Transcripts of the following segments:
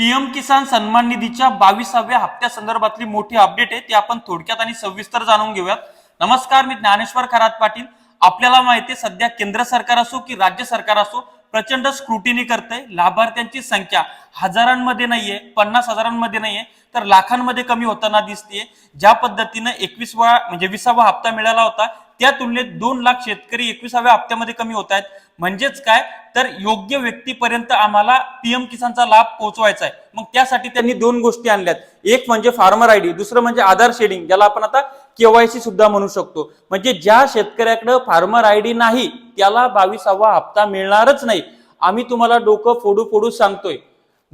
PM किसान सन्मान निधीच्या बावीसाव्या हप्त्या संदर्भातली मोठी अपडेट आहे ती आपण थोडक्यात आणि सविस्तर जाणून घेऊयात. नमस्कार मी ज्ञानेश्वर खरात पाटील. आपल्याला माहिती आहे सध्या केंद्र सरकार असो की राज्य सरकार असो प्रचंड स्क्रुटिनी करतंय. लाभार्थ्यांची संख्या हजारांमध्ये नाहीये पन्नास हजारांमध्ये नाहीये तर लाखांमध्ये कमी होताना दिसतेय. ज्या पद्धतीनं एकवीसवा म्हणजे विसावा हप्ता मिळाला होता त्या तुलनेत दोन लाख शेतकरी एकविसाव्या हप्त्यामध्ये कमी होत आहेत. म्हणजेच काय? तर योग्य व्यक्तीपर्यंत आम्हाला पीएम किसानचा लाभ पोहोचवायचा आहे. मग त्यासाठी त्यांनी दोन गोष्टी आणल्यात. एक म्हणजे फार्मर आयडी दुसरं म्हणजे आधार शेडिंग ज्याला आपण आता केवायसी सुद्धा म्हणू शकतो. म्हणजे ज्या शेतकऱ्याकडे फार्मर आयडी नाही त्याला बावीसावा हप्ता मिळणारच नाही. आम्ही तुम्हाला डोकं फोडू फोडू सांगतोय.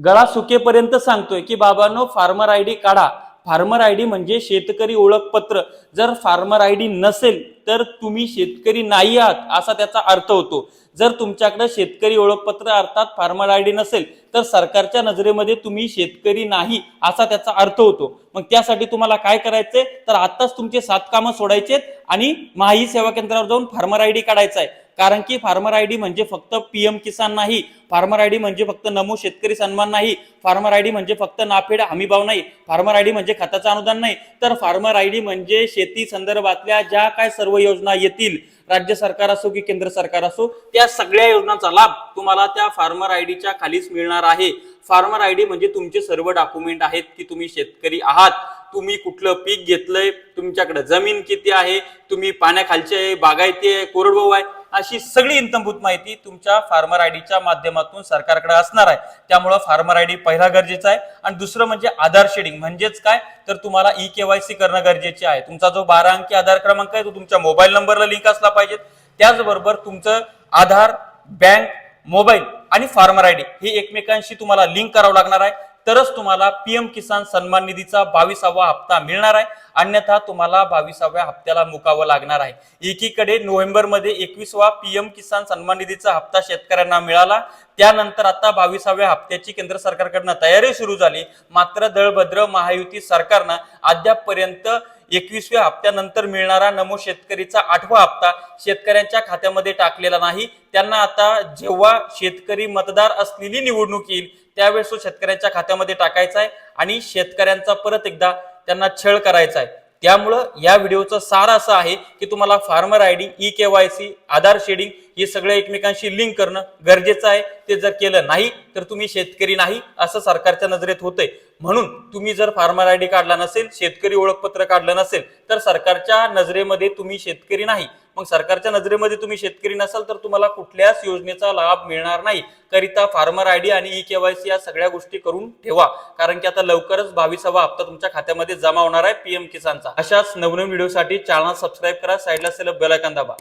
गळा सुकेपर्यंत सांगतोय की बाबांनो फार्मर आयडी काढा. फार्मर आय डी म्हणजे शेतकरी ओळखपत्र. जर फार्मर आय डी नसेल तर तुम्ही शेतकरी नाही आहात असा त्याचा अर्थ होतो. जर तुमच्याकडे शेतकरी ओळखपत्र अर्थात फार्मर आय डी नसेल तर सरकारच्या नजरेमध्ये तुम्ही शेतकरी नाही असा त्याचा अर्थ होतो. मग त्यासाठी तुम्हाला काय करायचंय? तर आताच तुमचे सात कामं सोडायचेत आणि माही सेवा केंद्रावर जाऊन फार्मर आय डी काढायचा आहे. कारण की फार्मर आय डी म्हणजे फक्त पीएम किसान नाही फार्मर आय डी म्हणजे फक्त नमो शेतकरी सन्मान नाही फार्मर आय डी म्हणजे फक्त नाफेड हमीभाव नाही फार्मर आय डी म्हणजे खताचं अनुदान नाही. तर फार्मर आय डी म्हणजे शेती संदर्भातल्या ज्या काय सर्व योजना येतील राज्य सरकार असो की केंद्र सरकार असो त्या सगळ्या योजनांचा लाभ तुम्हाला त्या फार्मर आय डीच्या खालीच मिळणार आहे. फार्मर आय डी म्हणजे तुमचे सर्व डॉक्युमेंट आहेत की तुम्ही शेतकरी आहात तुम्ही कुठलं पीक घेतलंय तुमच्याकडे जमीन किती आहे तुम्ही पाण्याखालचे आहे बागायती आहे कोरडवाहू आहे अशी सगळी इंतंभूत माहिती तुमच्या फार्मर आयडीच्या माध्यमातून सरकारकडे असणार आहे. त्यामुळं फार्मर आयडी पहिला गरजेचा आहे. आणि दुसरं म्हणजे आधार शेडिंग. म्हणजेच काय? तर तुम्हाला ई केवायसी करणं गरजेचे आहे. तुमचा जो बारा अंकी आधार क्रमांक आहे तो तुमच्या मोबाईल नंबरला लिंक असला पाहिजे त्याचबरोबर तुमचं आधार बँक मोबाईल आणि फार्मर आयडी हे एकमेकांशी तुम्हाला लिंक करावं लागणार आहे. तरच तुम्हाला पीएम किसान सन्मान निधीचा बावीसावा हप्ता मिळणार आहे. अन्यथा तुम्हाला बावीसाव्या हप्त्याला मुकावं लागणार आहे. एकीकडे नोव्हेंबरमध्ये एकवीसवा पीएम किसान सन्मान निधीचा हप्ता शेतकऱ्यांना मिळाला. त्यानंतर आता बावीसाव्या हप्त्याची केंद्र सरकारकडनं तयारी सुरू झाली. मात्र दळभद्र महायुती सरकारनं अद्यापपर्यंत एकवीसव्या हप्त्यानंतर मिळणारा नमो शेतकरीचा आठवा हप्ता शेतकऱ्यांच्या खात्यामध्ये टाकलेला नाही. त्यांना आता जेव्हा शेतकरी मतदार असलेली निवडणूक येईल त्यावेळेस तो शेतकऱ्यांच्या खात्यामध्ये टाकायचा आहे आणि शेतकऱ्यांचा परत एकदा त्यांना छळ करायचा आहे. त्यामुळं या व्हिडिओचं सार असं आहे की तुम्हाला farmer I D E K Y C Aadhaar seeding हे सगळं एकमेकांशी लिंक करणं गरजेचं आहे. ते जर केलं नाही तर तुम्ही शेतकरी नाही असं सरकारच्या नजरेत होतंय. म्हणून तुम्ही जर फार्मर आय डी काढला नसेल शेतकरी ओळखपत्र काढलं नसेल तर सरकारच्या नजरेमध्ये तुम्ही शेतकरी नाही. मग सरकारच्या नजरेमध्ये तुम्ही शेतकरी नसाल तर तुम्हाला कुठल्याच योजनेचा लाभ मिळणार नाही. करिता फार्मर आयडी आणि ई केवायसी या सगळ्या गोष्टी करून ठेवा. कारण की आता लवकरच बावीसावा हप्ता तुमच्या खात्यामध्ये जमा होणार आहे पीएम किसानचा. अशाच नवनवीन व्हिडिओसाठी चॅनल सबस्क्राईब करा साईडला असलेलं बेल दाबा.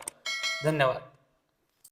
धन्यवाद.